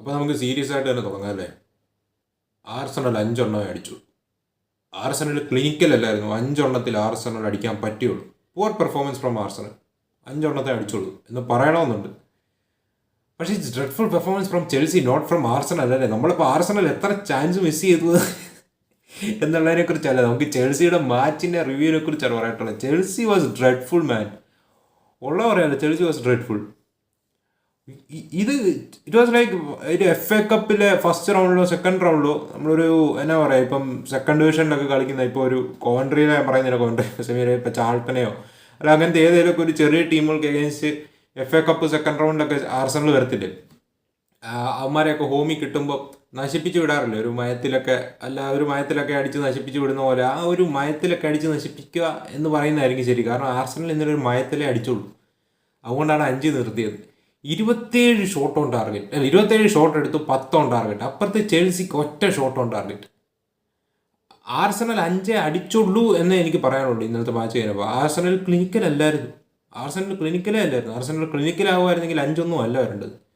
അപ്പോൾ നമുക്ക് സീരിയസ് ആയിട്ട് തന്നെ തുടങ്ങാം അല്ലേ? ആർസണൽ അഞ്ചെണ്ണം അടിച്ചു. ആർസണൽ ക്ലിനിക്കൽ അല്ലായിരുന്നു. അഞ്ചെണ്ണത്തിൽ ആർസണൽ അടിക്കാൻ പറ്റിയുള്ളൂ. പുവർ പെർഫോമൻസ് ഫ്രം ആർസണൽ അഞ്ചെണ്ണത്തെ അടിച്ചുള്ളൂ എന്ന് പറയണമെന്നുണ്ട്. പക്ഷേ it's dreadful performance from Chelsea not from Arsenal അല്ലേ? നമ്മളിപ്പോൾ ആർസണൽ എത്ര ചാൻസ് മിസ് ചെയ്തു? എന്നുള്ളതിനെ കുറിച്ചല്ല. നമുക്ക് ചെൽസിയുടെ മാച്ചിന്റെ റിവ്യൂവിനെ കുറിച്ചാണ് പറയാനുള്ളത്. ചെൽസി വാസ് ഡ്രെഡ്ഫുൾ മാൻ ഉള്ള പറയാമല്ലോ ചെൽസി വാസ് ഡ്രെഡ്ഫുൾ ഇത് ഇറ്റ് വാസ് ലൈക്ക് ഒരു എഫ് എ കപ്പിലെ ഫസ്റ്റ് റൗണ്ടിലോ സെക്കൻഡ് റൗണ്ടിലോ നമ്മളൊരു എന്നാ പറയുക ഇപ്പം സെക്കൻഡ് ഡിവിഷനിലൊക്കെ കളിക്കുന്ന ഇപ്പോൾ ഒരു കോൺട്രിയിലെ പറയുന്നില്ല കോൺട്രി സെമിയിലെ ഇപ്പോൾ ചാൾട്ടനെയോ അല്ല അങ്ങനത്തെ ഏതെങ്കിലുമൊക്കെ ഒരു ചെറിയ ടീമുകൾക്ക് against F A cup second റൗണ്ടിലൊക്കെ Arsenal വരത്തില്ലേ? അവന്മാരെയൊക്കെ ഹോമി കിട്ടുമ്പോൾ നശിപ്പിച്ച് വിടാറില്ല? ഒരു മയത്തിലൊക്കെ അല്ല ഒരു മയത്തിലൊക്കെ അടിച്ച് നശിപ്പിച്ച് വിടുന്ന പോലെ ആ ഒരു മയത്തിലൊക്കെ അടിച്ച് നശിപ്പിക്കുക എന്ന് പറയുന്നതായിരിക്കും ശരി. കാരണം ആർസണൽ ഇന്നലെ ഒരു മയത്തിലേ അടിച്ചുള്ളൂ. അതുകൊണ്ടാണ് അഞ്ച് നിർത്തിയത്. ഇരുപത്തേഴ് ഷോട്ട് ഓൺ ടാർഗറ്റ് അല്ല ഇരുപത്തേഴ് ഷോട്ട് എടുത്തു പത്ത് ഓൺ ടാർഗറ്റ് അപ്പുറത്ത് ചെൽസിക്ക് ഒറ്റ ഷോട്ട് ഓൺ ടാർഗറ്റ് ആർസണൽ അഞ്ചേ അടിച്ചുള്ളൂ എന്ന് എനിക്ക് പറയാനുള്ളൂ ഇന്നലത്തെ മാച്ച് കഴിഞ്ഞപ്പോൾ. ആർസണൽ ക്ലിനിക്കൽ അല്ലായിരുന്നു. ആർസണൽ ക്ലിനിക്കലേ അല്ലായിരുന്നു. ആർസണൽ ക്ലിനിക്കലാവുമായിരുന്നെങ്കിൽ അഞ്ചൊന്നും അല്ല വരേണ്ടത്.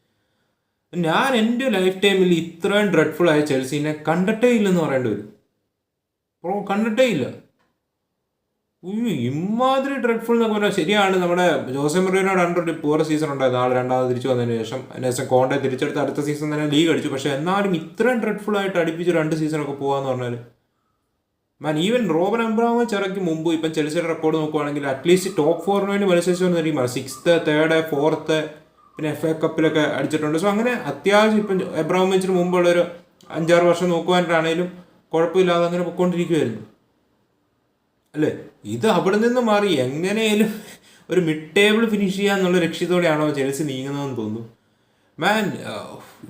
ഞാൻ എന്റെ ലൈഫ് ടൈമിൽ ഇത്രയും ഡ്രെഡ്ഫുൾ ആയ ചെൽസീനെ കണ്ടിട്ടേ ഇല്ലെന്ന് പറയേണ്ടി വരും. കണ്ടിട്ടേ ഇല്ല. ഇമാതിരി ഡ്രെഡ്ഫുൾ എന്നൊക്കെ പറഞ്ഞാൽ ശരിയാണ്. നമ്മുടെ ജോസെ മറിയോനോട് അണ്ടർ ഒരു പൂർ സീസൺ ഉണ്ടായിരുന്നു ആൾ രണ്ടാമത് തിരിച്ചു വന്നതിന് ശേഷം. അതിന് ശേഷം കോണ്ടെ തിരിച്ചെടുത്ത് അടുത്ത സീസൺ തന്നെ ലീഗ് അടിച്ചു. പക്ഷെ എന്നാലും ഇത്രയും ഡ്രെഡ്ഫുൾ ആയിട്ട് അടുപ്പിച്ച് രണ്ട് സീസണൊക്കെ പോകാന്ന് പറഞ്ഞാൽ മാൻ ഈവൻ റോബൻ അബ്രാമോവിച്ച് ഇറക്കി മുമ്പ് ഇപ്പം ചെൽസിയുടെ റെക്കോർഡ് നോക്കുവാണെങ്കിൽ അറ്റ്ലീസ്റ്റ് ടോപ്പ് ഫോറിന് വേണ്ടി മത്സരിച്ചു അറിയുമ്പോൾ സിക്സ്ത്ത് തേർഡ് ഫോർത്ത് പിന്നെ എഫ് എ കപ്പിലൊക്കെ അടിച്ചിട്ടുണ്ട്. സോ അങ്ങനെ അത്യാവശ്യം ഇപ്പം എബ്രാമിച്ചിന് മുമ്പുള്ളൊരു അഞ്ചാറ് വർഷം നോക്കുവാനായിട്ടാണേലും കുഴപ്പമില്ലാതെ അങ്ങനെ പൊയ്ക്കൊണ്ടിരിക്കുമായിരുന്നു അല്ലേ? ഇത് അവിടെ നിന്ന് മാറി എങ്ങനെയും ഒരു മിഡ് ടേബിൾ ഫിനിഷ് ചെയ്യുക എന്നുള്ള ലക്ഷ്യത്തോടെയാണോ ചെൽസി നീങ്ങുന്നതെന്ന് തോന്നുന്നു. മാൻ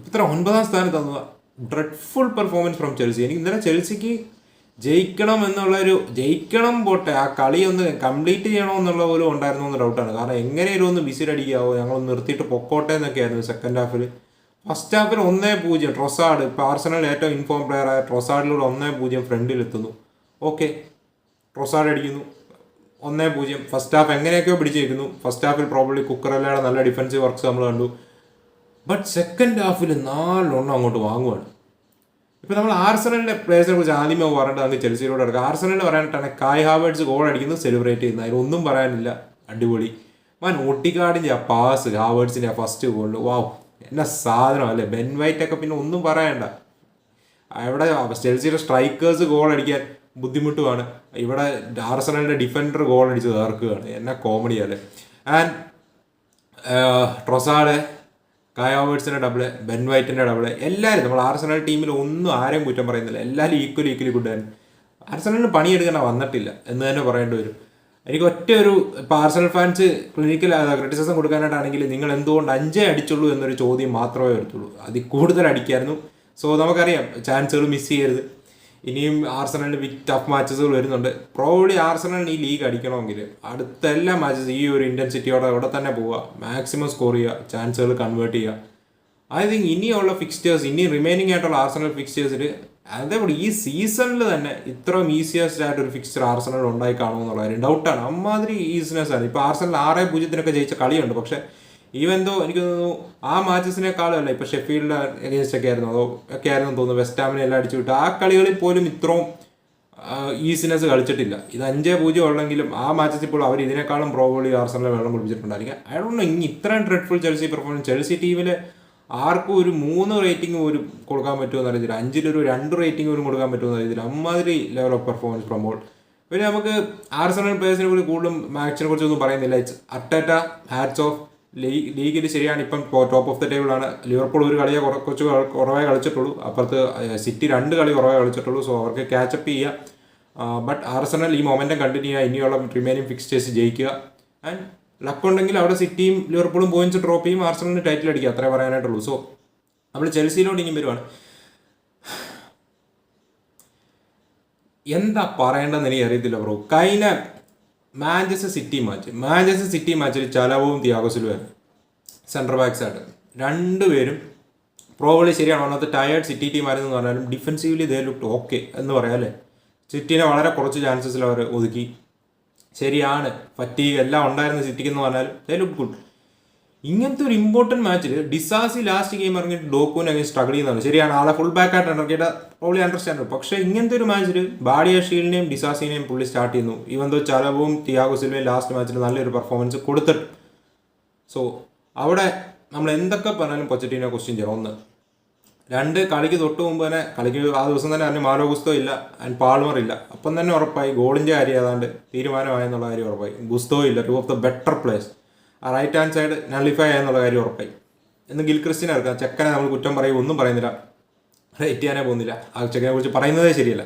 ഇത്ര ഒൻപതാം സ്ഥാനത്ത് ഡ്രെഡ്ഫുൾ പെർഫോമൻസ് ഫ്രം ചെൽസി. എനിക്ക് ഇന്നലെ ചെൽസിക്ക് ജയിക്കണം എന്നുള്ളൊരു ജയിക്കണം പോട്ടെ ആ കളി ഒന്ന് കംപ്ലീറ്റ് ചെയ്യണം എന്നുള്ള പോലും ഉണ്ടായിരുന്നു എന്ന് ഡൗട്ടാണ് കാരണം എങ്ങനെയും ഒന്ന് വിസിലടിക്കാവോ ഞങ്ങൾ നിർത്തിയിട്ട് പൊക്കോട്ടെ എന്നൊക്കെയായിരുന്നു സെക്കൻഡ് ഹാഫിൽ ഫസ്റ്റ് ഹാഫിൽ ഒന്നേ പൂജ്യം. ട്രൊസാഡ് ഇപ്പോൾ ആർസണൽ ഏറ്റവും ഇൻഫോം പ്ലെയർ ആയ ട്രൊസാഡിലൂടെ ഒന്നേ പൂജ്യം ഫ്രണ്ടിലെത്തുന്നു ഓക്കെ ട്രൊസാഡ് അടിക്കുന്നു. ഒന്നേ പൂജ്യം. ഫസ്റ്റ് ഹാഫ് എങ്ങനെയൊക്കെയോ പിടിച്ചിരിക്കുന്നു. ഫസ്റ്റ് ഹാഫിൽ പ്രോബ്ലി കുക്കറല്ലയുടെ നല്ല ഡിഫൻസീവ് വർക്ക്സ് നമ്മൾ കണ്ടു. ബട്ട് സെക്കൻഡ് ഹാഫിൽ നാലെണ്ണം അങ്ങോട്ട് വാങ്ങുവാണ്. ഇപ്പം നമ്മൾ ആർസണലിന്റെ പ്ലേയേഴ്സിനെ കുറിച്ച് ആദ്യമേ പറഞ്ഞിട്ട് നമുക്ക് ചെൽസിയിലൂടെ എടുക്കാം ആർസണലിൽ പറയാനായിട്ടാണ് കായ് ഹാവേഡ്സ് ഗോൾ അടിക്കുന്നത് സെലിബ്രേറ്റ് ചെയ്യുന്നത് അതിലൊന്നും പറയാനില്ല. അടിപൊളി. മാൻ ഒട്ടിക്കാടിന്റെ ആ പാസ് ഹാവേഡ്സിന്റെ ആ ഫസ്റ്റ് ഗോൾ വാവ് എന്നാ സാധനം അല്ലേ? ബെൻ വൈറ്റ് ഒക്കെ പിന്നെ ഒന്നും പറയണ്ട അവിടെ ചെൽസിയുടെ സ്ട്രൈക്കേഴ്സ് ഗോൾ അടിക്കാൻ ബുദ്ധിമുട്ടുമാണ്. ഇവിടെ ആർസണലിന്റെ ഡിഫൻഡർ ഗോൾ അടിച്ച് തകർക്കുകയാണ് എന്നാ കോമഡിയാണ് ആൻഡ് ട്രൊസാഡ് കായോവേഴ്സിന്റെ ഡബിൾ ബെൻ വൈറ്റിന്റെ ഡബിൾ എല്ലാവരും നമ്മൾ ആർസണൽ ടീമിൽ ഒന്നും ആരെയും കുറ്റം പറയുന്നില്ല. എല്ലാവരും ഈക്വലി ഈക്വലി ഗുഡ് ആണ്. ആർസണലിന് പണിയെടുക്കാൻ വന്നിട്ടില്ല എന്ന് തന്നെ പറയേണ്ടി വരും. എനിക്ക് ഒറ്റ ഒരു ഇപ്പോൾ ഫാൻസ് ക്ലിനിക്കൽ ക്രിറ്റിസിസം കൊടുക്കാനായിട്ടാണെങ്കിൽ നിങ്ങൾ എന്തുകൊണ്ട് അഞ്ചേ അടിച്ചുള്ളൂ എന്നൊരു ചോദ്യം മാത്രമേ വരത്തുള്ളൂ. അതിൽ കൂടുതൽ അടിക്കായിരുന്നു. സോ നമുക്കറിയാം ചാൻസുകൾ മിസ് ചെയ്യരുത്. ഇനിയും ആർസണലിന് ബിഗ് ടഫ് മാച്ചസുകൾ വരുന്നുണ്ട്. പ്രോബ്ലി ആർസണലിന് ഈ ലീഗ് അടിക്കണമെങ്കിൽ അടുത്ത എല്ലാ മാച്ചസ് ഈ ഒരു ഇന്റൻസിറ്റിയോടെ അവിടെ തന്നെ പോവുക. മാക്സിമം സ്കോർ ചെയ്യുക. ചാൻസുകൾ കൺവേർട്ട് ചെയ്യുക. ഐ തിങ്ക് ഇനിയുള്ള ഫിക്സ്റ്റേഴ്സ് ഇനി റിമൈനിങ് ആയിട്ടുള്ള ആർസണൽ ഫിക്സ്റ്റേഴ്സിൽ അതേപോലെ ഈ സീസണിൽ തന്നെ ഇത്രയും ഈസിയസ്റ്റ് ആയിട്ട് ഒരു ഫിക്സ്ചർ ആർസണൽ ഉണ്ടായി കാണുമെന്നുള്ള കാര്യം ഡൗട്ടാണ് അമ്മാതിരി ഈസിനെസ് ആണ്. ഇപ്പോൾ ആർസണൽ ആറേ പൂജ്യത്തിനൊക്കെ ജയിച്ച കളിയുണ്ട്. പക്ഷേ ഈവൻ എന്തോ എനിക്ക് തോന്നുന്നു ആ മാച്ചസിനേക്കാളും അല്ല ഇപ്പൊ ഷെഫീൽഡ് അഗേൻസ്റ്റ് ഒക്കെ ആയിരുന്നു. അതോ ഒക്കെ ആയിരുന്നു തോന്നുന്നു. വെസ്റ്റാമിനെ എല്ലാം അടിച്ചു വിട്ടു. ആ കളികളിൽ പോലും ഇത്രയും ഈസിനെസ് കളിച്ചിട്ടില്ല. ഇത് അഞ്ചേ പൂജ്യം ഉള്ളെങ്കിലും ആ മാച്ചസ് ഇപ്പോൾ അവർ ഇതിനേക്കാളും പ്രോബ്ലി ആർസണലിനെ വെള്ളം കുടിപ്പിച്ചിട്ടുണ്ടായിരിക്കും. ഐ ഡോണ്ട് നോ ഇനി ഇത്രയും ഡ്രെഡ്ഫുൾ ചെൽസി പെർഫോമൻസ് ചെൽസി ടീമിൽ ആർക്കും ഒരു മൂന്ന് റേറ്റിംഗ് ഒരു കൊടുക്കാൻ പറ്റുമെന്ന് അറിയത്തില്ല. അഞ്ചിലൊരു രണ്ട് റേറ്റിംഗ് പോലും കൊടുക്കാൻ പറ്റുമെന്ന് അറിയത്തില്ല. അമ്മാതിരി ലെവൽ ഓഫ് പെർഫോമൻസ് പ്രൊമോൾ പിന്നെ നമുക്ക് ആർസണൽ പ്ലേയേഴ്സിനെ കൂടി കൂടുതലും മാച്ചിനെ കുറിച്ചൊന്നും പറയുന്നില്ല. ഇറ്റ്സ് അട്ടേറ്റ ഹാറ്റ്സ് ഓഫ് ലീഗിൽ ശരിയാണ് ഇപ്പം ടോപ്പ് ഓഫ് ദ ടേബിളാണ് ലിവർപൂൾ ഒരു കളിയെ കുറ- കുറച്ച് കുറവായി കുറവേ കളിച്ചിട്ടുള്ളൂ. അപ്പുറത്ത് സിറ്റി രണ്ട് കളി കുറവായി കളിച്ചിട്ടുള്ളൂ. സോ അവർക്ക് ക്യാച്ചപ്പ് ചെയ്യുക ബട്ട് ആർസണൽ ഈ മൊമെന്റം കണ്ടിന്യൂ ചെയ്യുക. ഇനിയുള്ള റിമൈനിങ് ഫിക്സ്റ്റേഴ്സ് ജയിക്കുക. ആൻഡ് ലക്ക് ഉണ്ടെങ്കിൽ അവിടെ സിറ്റിയും ലിവർപൂളും പോയിന്റ്സ് ഡ്രോപ്പ് ചെയ്യും. ആർസണലിന് ടൈറ്റിൽ അടിക്കുക. അത്രേ പറയാനായിട്ടുള്ളൂ. സോ നമ്മൾ ചെൽസിയിലോട്ട് ഇനി വരുവാണ്. എന്താ പറയേണ്ടതെന്ന് എനിക്ക് അറിയത്തില്ല ബ്രോ കഴിഞ്ഞ Manchester City match Manchester City മാച്ചിൽ ചലവും തിയാഗോസിലുമായിരുന്നു സെൻട്രൽ ബാക്സ് ആയിട്ട്. രണ്ടുപേരും പ്രോബ്ലി ശരിയാണ്. ഒന്നാമത്തെ ടയേർഡ് സിറ്റി ടീം ആയിരുന്നു പറഞ്ഞാലും ഡിഫൻസീവ്ലി ദേ ലുക്ക് ഓക്കെ എന്ന് പറയാം അല്ലേ? സിറ്റീനെ വളരെ കുറച്ച് ചാൻസസിൽ അവർ ഒതുക്കി. ശരിയാണ്. ഫറ്റീഗ് എല്ലാം ഉണ്ടായിരുന്ന സിറ്റിക്ക് എന്ന് പറഞ്ഞാൽ ദേ ലുക്ക് ഗുഡ് ഇങ്ങനത്തെ ഒരു ഇമ്പോർട്ടന്റ് മാച്ചിൽ ഡിസാസി ലാസ്റ്റ് ഗെയിം ഇറങ്ങിയിട്ട് ഡോക്കുവിനെ അങ്ങനെ സ്ട്രഗിൾ ചെയ്യുന്നതാണ്. ശരിയാണ് ആളെ ഫുൾ ബാക്ക് ആയിട്ട് ഇറക്കിയിട്ട് പ്രോബ്ലി അണ്ടർസ്റ്റാൻഡ് പക്ഷേ ഇങ്ങനത്തെ ഒരു മാച്ചിൽ ബാഡിയ ഷീലിനെയും ഡിസാസിനെയും പുള്ളി സ്റ്റാർട്ട് ചെയ്യുന്നു. ഇവൻ ദോ ചലവും തിയാഗോ സിൽവയും ലാസ്റ്റ് മാച്ചിൽ നല്ലൊരു പെർഫോമൻസ് കൊടുത്തിട്ട് സോ അവിടെ നമ്മൾ എന്തൊക്കെ പറഞ്ഞാലും പൊച്ചറ്റീനെ ക്വസ്റ്റ്യൻ ചെയ്യണം. ഒന്ന് രണ്ട് കളിക്ക് തൊട്ട് മുമ്പ് തന്നെ കളിക്ക് ആ ദിവസം തന്നെ അതിന് മാലോ ഗുസ്തോ ഇല്ല ആൻഡ് പാൾമർ ഇല്ല. അപ്പം തന്നെ ഉറപ്പായി ഗോളിന്റെ കാര്യം ഏതാണ്ട് തീരുമാനമായെന്നുള്ള കാര്യം ഉറപ്പായി. ഗുസ്തോ ഇല്ല two of the better players ആ റൈറ്റ് ഹാൻഡ് സൈഡ് നള്ളിഫൈ ആയെന്നുള്ള കാര്യം ഉറപ്പായി. എന്ന് ഗിൽ ക്രിസ്റ്റിനെ ഇറക്കാം ചെക്കനെ നമ്മൾ കുറ്റം പറയും ഒന്നും പറയുന്നില്ല. റേറ്റ് ചെയ്യാനേ പോകുന്നില്ല. ആ ചെക്കനെ കുറിച്ച് പറയുന്നതേ ശരിയല്ല.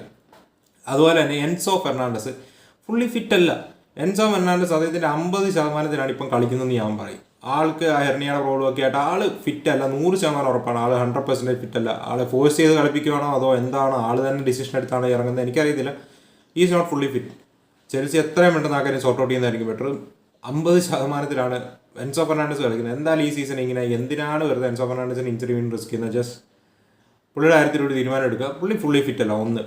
അതുപോലെ തന്നെ എൻസോ ഫെർണാണ്ടസ് ഫുള്ളി ഫിറ്റ് അല്ല. എൻസോ ഫെർണാണ്ടസ് അദ്ദേഹത്തിന്റെ അമ്പത് ശതമാനത്തിനാണ് ഇപ്പം കളിക്കുന്നതെന്ന് ഞാൻ പറയും. ആൾക്ക് ആ ഹെർണിയുടെ പ്രോബ്ലം ഒക്കെ ആയിട്ട് ആൾ ഫിറ്റ് അല്ല. നൂറ് ശതമാനം ഉറപ്പാണ്. ആൾ ഹൺഡ്രഡ് പെർസെന്റേജ് ഫിറ്റ് അല്ല. ആളെ ഫോഴ്സ് ചെയ്ത് കളിപ്പിക്കുകയാണോ അതോ എന്താണ്? ആൾ തന്നെ ഡിസിഷൻ എടുത്താണോ ഇറങ്ങുന്നത് എനിക്കറിയത്തില്ല. Is not fully fit Chelsea എത്രയും പെട്ടെന്ന് ആ കാര്യം സോർട്ട് ഔട്ട് ചെയ്യുന്നതായിരിക്കും ബെറ്റർ അമ്പത് ശതമാനത്തിലാണ് എൻസോ ഫെർണാണ്ടസ് കളിക്കുന്നത്. എന്തായാലും ഈ സീസൺ ഇങ്ങനെ എന്തിനാണ് വെറുതെ എൻസോ ഫെർണാണ്ടസിന് ഇഞ്ചറി വീണ്ടും റിസ്ക് ചെയ്യുന്നത്? ജസ്റ്റ് പുള്ളിയുടെ കാര്യത്തിലൊരു തീരുമാനം എടുക്കുക. പുള്ളി ഫുള്ളി ഫിറ്റ് അല്ല ഒന്ന്.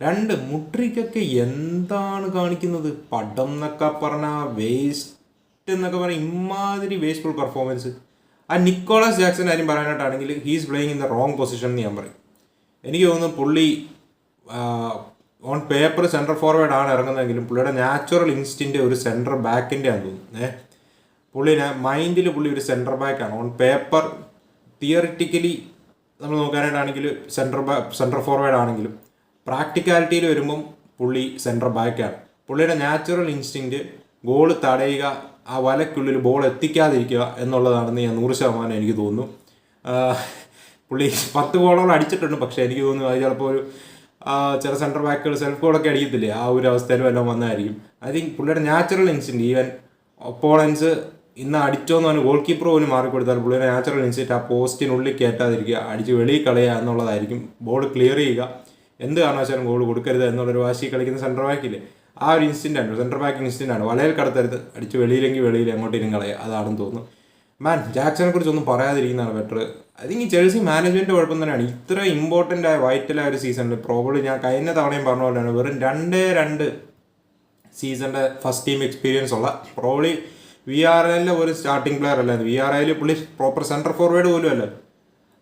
രണ്ട് മുട്രിക്കൊക്കെ എന്താണ് കാണിക്കുന്നത്? പടം എന്നൊക്കെ പറഞ്ഞാൽ വേസ്റ്റ് എന്നൊക്കെ പറഞ്ഞാൽ ഇമാതിരി വേസ്റ്റ്ഫുൾ പെർഫോമൻസ് ആ നിക്കോളാസ് ജാക്സൺ കാര്യം പറയാനായിട്ടാണെങ്കിൽ he's playing in the wrong position എന്ന് ഞാൻ പറയും. എനിക്ക് തോന്നുന്നു പുള്ളി ഓൺ പേപ്പർ സെൻട്രൽ ഫോർവേഡ് ആണ് ഇറങ്ങുന്നതെങ്കിലും പുള്ളിയുടെ നാച്ചുറൽ ഇൻസ്റ്റിന്റെ ഒരു സെൻട്രൽ ബാക്കിന്റെ ആണെന്ന് തോന്നുന്നു ഏഹ് പുള്ളിനെ മൈൻഡിൽ പുള്ളി ഒരു സെൻട്രൽ ബാക്കാണ് ഓൺ പേപ്പർ തിയറിറ്റിക്കലി നമ്മൾ നോക്കാനായിട്ടാണെങ്കിൽ സെൻട്രൽ ബാ സെൻട്രൽ ഫോർവേഡ് ആണെങ്കിലും പ്രാക്ടിക്കാലിറ്റിയിൽ വരുമ്പം പുള്ളി സെൻട്രൽ ബാക്കാണ് പുള്ളിയുടെ നാച്ചുറൽ ഇൻസ്റ്റിങ് ഗോൾ തടയുക ആ വലക്കുള്ളിൽ ബോൾ എത്തിക്കാതിരിക്കുക എന്നുള്ളതാണെന്ന് ഞാൻ നൂറ് ശതമാനം എനിക്ക് തോന്നുന്നു. പുള്ളി പത്ത് ഗോളോളം അടിച്ചിട്ടുണ്ട് പക്ഷേ എനിക്ക് തോന്നുന്നു അത് ചിലപ്പോൾ ഒരു ചില സെന്റർ ബാക്കുകൾ സെൽഫ് ഗോളൊക്കെ അടിക്കത്തില്ലേ? ആ ഒരു അവസ്ഥയിലും എല്ലാം വന്നതായിരിക്കും ഐ തിങ്ക് പുള്ളിയുടെ നാച്ചുറൽ ഇൻസ്റ്റിന്റ് ഈവൻ ഒപ്പോണൻസ് ഇന്ന് അടിച്ചോന്ന് പറഞ്ഞ് ഗോൾ കീപ്പർ പോലും മാറിക്കൊടുത്താൽ പുള്ളിയുടെ നാച്ചുറൽ ഇൻസ്റ്റിറ്റ് ആ പോസ്റ്റിനുള്ളിൽ കയറ്റാതിരിക്കുക അടിച്ച് വെളിയിൽ കളയുക എന്നുള്ളതായിരിക്കും. ബോൾ ക്ലിയർ ചെയ്യുക. എന്ത് കാരണവശാലും ഗോൾ കൊടുക്കരുത് എന്നുള്ളൊരു വാശി കളിക്കുന്ന സെന്റർ ബാക്കില്ലേ ആ ഒരു ഇൻസ്റ്റന്റ് ആണ്. സെന്റർ ബാക്ക് ഇൻസ്റ്റന്റ് ആണ്. വലയിൽ കടത്തരുത്. അടിച്ച് വെളിയിലെങ്കിൽ വെളിയിൽ എങ്ങോട്ടേലും കളയുക. അതാണെന്ന് തോന്നുന്നു. മാൻ ജാക്സനെ കുറിച്ച് ഒന്നും പറയാതിരിക്കുന്നതാണ് ബെറ്റർ തിങ്ക് ഈ ചെൽസി മാനേജ്മെന്റ് കുഴപ്പം തന്നെയാണ്. ഇത്ര ഇമ്പോർട്ടന്റ് ആയ വൈറ്റലായ ഒരു സീസണിൽ പ്രോബ്ലി ഞാൻ കഴിഞ്ഞ തവണയും പറഞ്ഞ പോലെയാണ് വെറും രണ്ടേ രണ്ട് സീസണിന്റെ ഫസ്റ്റ് ടീം എക്സ്പീരിയൻസ് ഉള്ള പ്രോബ്ലി വി ആർ എല്ലിലെ ഒരു സ്റ്റാർട്ടിംഗ് പ്ലെയർ അല്ലായിരുന്നു. വി ആർ എല്ലിൽ പുള്ളി പ്രോപ്പർ സെന്റർ ഫോർവേഡ് പോലും അല്ല.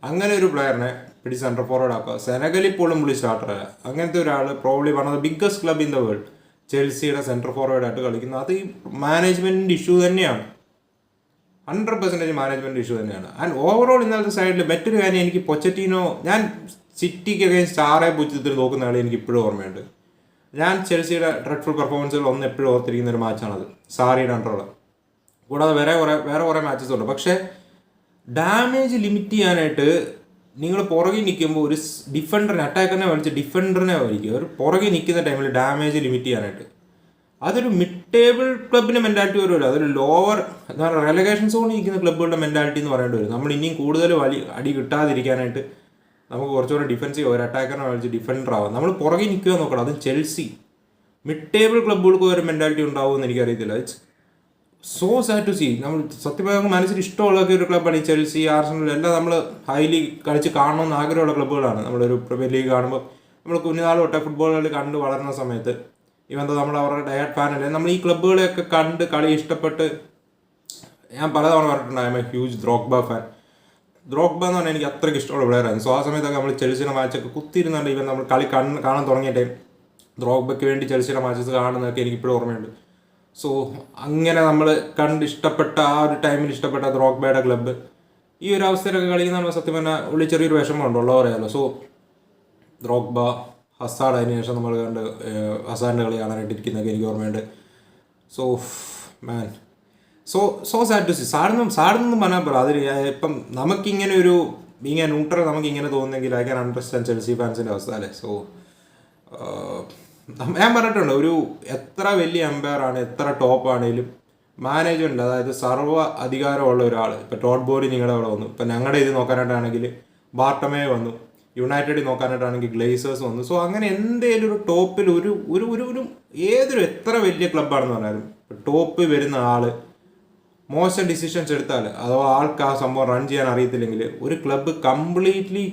അങ്ങനെ ഒരു പ്ലെയറിനെ പിടി സെന്റർ ഫോർവേഡ് ആക്കുക. സെനഗലിൽ പോലും പുള്ളി സ്റ്റാർട്ടർ അല്ല. അങ്ങനത്തെ ഒരാൾ probably one of the biggest club in the world ചെൽസിയുടെ സെന്റർ ഫോർവേഡായിട്ട് കളിക്കുന്നത് അത് ഈ മാനേജ്മെന്റിന്റെ ഇഷ്യൂ തന്നെയാണ്. ഹൺഡ്രഡ് പെർസെന്റേജ് മാനേജ്മെന്റ് ഇഷ്യൂ തന്നെയാണ്. ആൻഡ് ഓവറോൾ ഇന്നലത്തെ സൈഡിൽ മറ്റൊരു കാര്യം എനിക്ക് പൊച്ചറ്റീനോ ഞാൻ സിറ്റിക്ക് അഗേൻസ്റ്റ് ആറേ പൂജ്യത്തിൽ നോക്കുന്ന കളി എനിക്ക് ഇപ്പോഴും ഓർമ്മയുണ്ട്. ഞാൻ ചെൽസിയുടെ ഡ്രെഡ്ഫുൾ പെർഫോമൻസുകൾ ഒന്ന് എപ്പോഴും ഓർത്തിരിക്കുന്ന ഒരു മാച്ചാണത് സാറിയുടെ അണ്ടറുള്ള കൂടാതെ വേറെ കുറേ വേറെ കുറേ മാച്ചസ് ഉണ്ട്. പക്ഷേ ഡാമേജ് ലിമിറ്റ് ചെയ്യാനായിട്ട് നിങ്ങൾ പുറകിൽ നിൽക്കുമ്പോൾ ഒരു ഡിഫൻഡറിനെ അറ്റാക്കറിനെ വലിച്ച് ഡിഫൻഡറിനെ വലിക്കുക. ഒരു പുറകിൽ നിൽക്കുന്ന ടൈമിൽ ഡാമേജ് ലിമിറ്റ് ചെയ്യാനായിട്ട്. അതൊരു മിഡ് ടേബിൾ ക്ലബിന്റെ മെന്റാലിറ്റി വരുമല്ലോ അതൊരു ലോവർ എന്താ പറയുക റെലഗേഷൻ സോണിൽ ഇരിക്കുന്ന ക്ലബ്ബുകളുടെ മെന്റാലിറ്റി എന്ന് പറയേണ്ടി വരും. നമ്മൾ ഇനിയും കൂടുതൽ വലി അടി കിട്ടാതിരിക്കാനായിട്ട് നമുക്ക് കുറച്ചുകൂടെ ഡിഫൻസീവ് ഒരു അറ്റാക്കറിനെ വലിച്ച് ഡിഫൻഡർ ആവാം. നമ്മൾ പുറകെ നിൽക്കുക നോക്കണം. അതും ചെൽസി. മിഡ് ടേബിൾ ക്ലബ്ബുകൾക്ക് ഒരു മെന്റാലിറ്റി ഉണ്ടാവുമെന്ന് എനിക്കറിയത്തില്ല. It's so sad to see നമ്മൾ സത്യമായി മനസ്സിൽ ഇഷ്ടമുള്ളൊക്കെ ഒരു ക്ലബ്ബാണ് ഈ ചെൽസി ആർസണൽ എല്ലാം നമ്മൾ ഹൈലി കളിച്ച് കാണണമെന്ന് ആഗ്രഹമുള്ള ക്ലബ്ബുകളാണ് നമ്മളൊരു പ്രീമിയർ ലീഗ് കാണുമ്പോൾ നമ്മൾ കുഞ്ഞുനാൾ തൊട്ടേ ഫുട്ബോളുകൾ കണ്ട് വളർന്ന സമയത്ത് ഇവന്താ നമ്മൾ അവരുടെ ഡയറ്റ് ഫാൻ അല്ലേ നമ്മൾ ഈ ക്ലബ്ബുകളെയൊക്കെ കണ്ട് കളി ഇഷ്ടപ്പെട്ട് ഞാൻ പലതവണ പറഞ്ഞിട്ടുണ്ട് I'm a huge Drogba fan Drogba എന്ന് പറഞ്ഞാൽ എനിക്ക് അത്രയ്ക്ക് ഇഷ്ടമുള്ള പ്ലെയറായിരുന്നു സോ ആ സമയത്തൊക്കെ നമ്മൾ ചെൽസിയുടെ മാച്ചൊക്കെ കുത്തിയിരുന്നുണ്ട് ഇവൻ നമ്മൾ കളി കണ്ണ് കാണാൻ തുടങ്ങിയ ടൈം ദ്രോഗ്ബയ്ക്ക് വേണ്ടി ചെൽസിയുടെ മാച്ചസ് കാണുന്നതൊക്കെ എനിക്ക് ഇപ്പോഴും ഓർമ്മയുണ്ട്. സോ അങ്ങനെ നമ്മൾ കണ്ട് ഇഷ്ടപ്പെട്ട ആ ഒരു ടൈമിൽ ഇഷ്ടപ്പെട്ട ദ്രോഗ്ബയുടെ ക്ലബ്ബ് ഈ ഒരു അവസരമൊക്കെ കളിക്കുന്ന സത്യം പറഞ്ഞാൽ ഉള്ളിൽ ചെറിയൊരു വിഷമമുണ്ട് ഉള്ളവരെയല്ലോ സോ ദ്രോഗ്ബ ഹസാഡ് അതിന് ശേഷം നമ്മൾ കണ്ട് ഹസാഡിന്റെ കളി കാണാനായിട്ട് ഇരിക്കുന്നതൊക്കെ എനിക്ക് ഓർമ്മയുണ്ട്. So man so so sad to see സാറിനും സാറിനൊന്നും പറഞ്ഞാൽ പറ അതിൽ ഇപ്പം നമുക്കിങ്ങനെ ഒരു ഇങ്ങനെ ന്യൂട്രൽ നമുക്ക് ഇങ്ങനെ തോന്നുന്നെങ്കിൽ ഐ ക്യാൻ അണ്ടർസ്റ്റാൻഡ് ചെൽസി ഫാൻസിന്റെ അവസ്ഥ അല്ലേ? സോ ഞാൻ പറഞ്ഞിട്ടുണ്ട് ഒരു എത്ര വലിയ എംപയർ ആണ് എത്ര ടോപ്പ് ആണെങ്കിലും മാനേജ്മെന്റ് അതായത് സർവ അധികാരമുള്ള ഒരാൾ ഇപ്പം ടോട്ട് ബോറി നിങ്ങളുടെ അവിടെ വന്നു. ഇപ്പം ഞങ്ങളുടെ ഇത് നോക്കാനായിട്ടാണെങ്കിൽ ബാർട്ടമേ വന്നു. യുണൈറ്റഡിൽ നോക്കാനായിട്ടാണെങ്കിൽ ഗ്ലേസേഴ്സ് വന്നു. സോ അങ്ങനെ എന്തേലും ഒരു ടോപ്പിൽ ഒരു ഒരു ഒരു ഒരു ഏതൊരു എത്ര വലിയ ക്ലബ്ബാണെന്ന് പറഞ്ഞാലും ടോപ്പ് വരുന്ന ആൾ മോശം ഡിസിഷൻസ് എടുത്താൽ അഥവാ ആൾക്ക് ആ സംഭവം റൺ ചെയ്യാൻ അറിയത്തില്ലെങ്കിൽ ഒരു ക്ലബ്ബ് കംപ്ലീറ്റ്ലി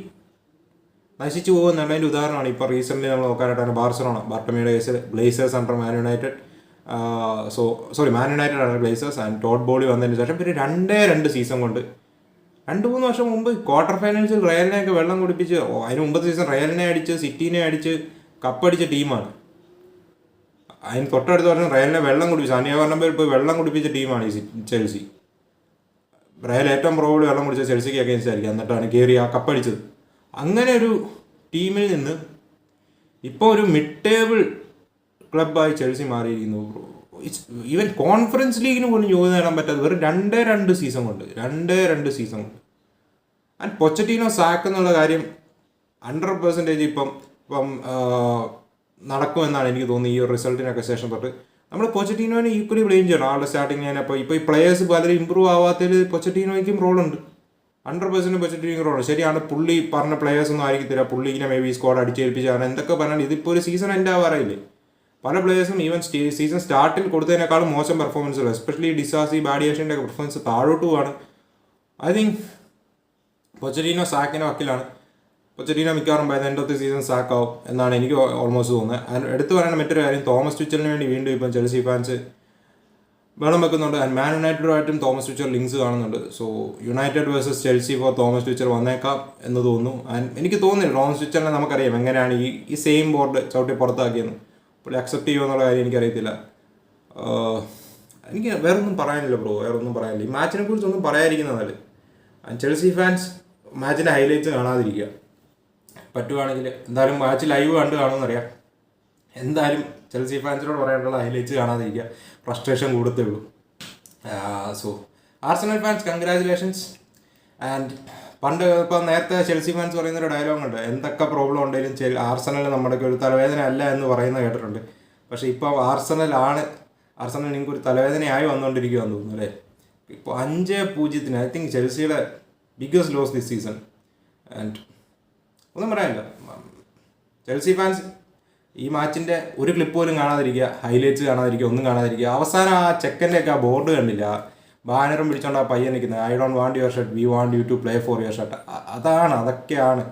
നശിച്ചു പോകുന്നുള്ളതിന്റെ ഉദാഹരണമാണ് ഇപ്പോൾ റീസെന്റ്ലി നമ്മൾ നോക്കാനായിട്ടാണ് ബാർസലോണ. ബാർട്ടമിയുടെ കേസിൽ Glazers under Man United so sorry Man United ആണ് ബ്ലേസേഴ്സ് ആൻഡ് ടോട്ട് ബോളി വന്നതിന് ശേഷം പിന്നെ രണ്ടേ രണ്ട് സീസൺ കൊണ്ട് രണ്ട് മൂന്ന് വർഷം മുമ്പ് ക്വാർട്ടർ ഫൈനൽസിൽ റയലിനെയൊക്കെ വെള്ളം കുടിപ്പിച്ച് അതിന് മുമ്പത്തെ സീസൺ റയലിനെ അടിച്ച് സിറ്റീനെ അടിച്ച് കപ്പടിച്ച ടീമാണ്. അതിന് തൊട്ടടുത്ത വർഷം റയലിനെ വെള്ളം കുടിപ്പിച്ചു അനിയ പറഞ്ഞപ്പോൾ പോയി വെള്ളം കുടിപ്പിച്ച ടീമാണ് ഈ ചെൽസി. റയൽ ഏറ്റവും പ്രോബ്ലം വെള്ളം കുടിച്ച ചെൽസിക്ക് അഗേൻസ്റ്റ് ആയിരിക്കും. എന്നിട്ടാണ് കയറി ആ കപ്പടിച്ചത്. അങ്ങനെ ഒരു ടീമിൽ നിന്ന് ഇപ്പോൾ ഒരു മിഡ് ടേബിൾ ക്ലബായി ചെൽസി മാറിയിരിക്കുന്നു. ഈവൻ കോൺഫറൻസ് ലീഗിന് പോലും യോഗ്യത നേടാൻ പറ്റാതെ വെറും രണ്ടേ രണ്ട് സീസൺ കൊണ്ട് രണ്ടേ രണ്ട് സീസൺ കൊണ്ട്. ആൻഡ് പൊച്ചറ്റീനോ സാക്ക് എന്നുള്ള കാര്യം ഹൺഡ്രഡ് പെർസെന്റേജ് ഇപ്പം ഇപ്പം നടക്കുമെന്നാണ് എനിക്ക് തോന്നുന്നത് ഈ ഒരു റിസൾട്ടിനൊക്കെ ശേഷം തൊട്ട്. നമ്മൾ പൊച്ചറ്റീനോനെ ഈക്വലി ബ്ലെയിം ചെയ്യണം. ആളുടെ സ്റ്റാർട്ടിങ് ഞാൻ അപ്പോൾ ഇപ്പോൾ ഈ പ്ലേയേഴ്സ് പലരും ഇമ്പ്രൂവ് ആവാത്തതിൽ പൊച്ചറ്റീനോയ്ക്കും റോളുണ്ട് ഹൺഡ്രഡ് പെർസെന്റ് പൊച്ചറ്റീനോ റോൾ ശരിയാണ് പുള്ളി പറഞ്ഞ പ്ലേയേഴ്സ് ഒന്നും ആയിരിക്കത്തില്ല. പുള്ളി ഇങ്ങനെ മേ ബി സ്ക്വാഡ് അടിച്ചേൽപ്പിച്ചാണ്. എന്തൊക്കെ പറഞ്ഞാൽ ഇതിപ്പോൾ ഒരു സീസൺ എന്റെ ആവാറായില്ലേ? പല പ്ലേയേഴ്സും ഈവൻ സീസൺ സ്റ്റാർട്ടിൽ കൊടുത്തതിനേക്കാളും മോശം പെർഫോമൻസ് പെർഫോമൻസുകൾ എസ്പെഷ്യലി ഡിസാസി ബാഡിയേഷന്റെ പെർഫോമൻസ് താഴോട്ട് പോവാണ്. ഐ തിങ്ക് പൊച്ചറ്റീനോ സാക്കിന്റെ വക്കിലാണ്. പൊച്ചറ്റീനോ മിക്കവാറും by end of the season സാക്കാവും എന്നാണ് എനിക്ക് ഓൾമോസ്റ്റ് തോന്നുന്നത്. എടുത്തു പറയുന്ന മറ്റൊരു കാര്യം തോമസ് ട്വിച്ചറിന് വേണ്ടി വീണ്ടും ഇപ്പം ചെൽസി ഫാൻസ് വെള്ളം വെക്കുന്നുണ്ട്. ആൻഡ് മാൻ യുണൈറ്റഡുമായിട്ടും തോമസ് ട്വിച്ചർ ലിങ്ക്സ് കാണുന്നുണ്ട്. So United versus Chelsea for Thomas Tuchel വന്നേക്കാം എന്ന് തോന്നുന്നു. ആൻഡ് എനിക്ക് തോന്നുന്നില്ല തോമസ് ട്വിച്ചറിനെ നമുക്കറിയാം എങ്ങനെയാണ് ഈ ഈ സെയിം ബോർഡ് ചവിട്ടി പുറത്താക്കിയെന്ന്. പുള്ളി അക്സെപ്റ്റ് ചെയ്യുമെന്നുള്ള കാര്യം എനിക്കറിയത്തില്ല. എനിക്ക് വേറൊന്നും പറയാനില്ല ബ്രോ വേറൊന്നും പറയാനില്ല. ഈ മാച്ചിനെ കുറിച്ചൊന്നും പറയാതിരിക്കുന്നതല്ലേ ചെൽസി ഫാൻസ് മാച്ചിന്റെ ഹൈലൈറ്റ്സ് കാണാതിരിക്കുക. പറ്റുവാണെങ്കിൽ എന്തായാലും മാച്ച് ലൈവ് കണ്ട് കാണുമെന്നറിയാം. എന്തായാലും ചെൽസി ഫാൻസിനോട് പറയാനുള്ള ഹൈലൈറ്റ്സ് കാണാതിരിക്കുക. ഫ്രസ്ട്രേഷൻ കൂടത്തേ ഉള്ളൂ. So Arsenal fans congratulations and പണ്ട് ഇപ്പൊ നേരത്തെ ചെൽസി ഫാൻസ് പറയുന്ന ഒരു ഡയലോഗ് ഉണ്ട്. എന്തൊക്കെ പ്രോബ്ലം ഉണ്ടെങ്കിലും ആർസണൽ നമ്മുടെ ഒരു തലവേദന അല്ല എന്ന് പറയുന്ന കേട്ടിട്ടുണ്ട്. പക്ഷെ ഇപ്പോൾ ആർസണൽ ആണ്. ആർസണൽ നിങ്ങൾക്ക് ഒരു തലവേദനയായി വന്നുകൊണ്ടിരിക്കുകയെന്ന് തോന്നുന്നു അല്ലേ? ഇപ്പോൾ അഞ്ച് പൂജ്യത്തിന് ഐ തിങ്ക് ചെൽസിയുടെ biggest loss this season and ഒന്നും പറയാനില്ല. ചെൽസി ഫാൻസ് ഈ മാച്ചിന്റെ ഒരു ക്ലിപ്പ് പോലും കാണാതിരിക്കുക ഹൈലൈറ്റ്സ് കാണാതിരിക്കുക ഒന്നും കാണാതിരിക്കുക. അവസാനം ആ ചെക്കന്റെ ഒക്കെ ആ ബോർഡ് കണ്ടില്ല. ബാനറും പിടിച്ചോണ്ട് ആ പയ്യൻ നിൽക്കുന്നത്. I don't want your shirt we want you to play for your shirt അതാണ് അതൊക്കെയാണ്.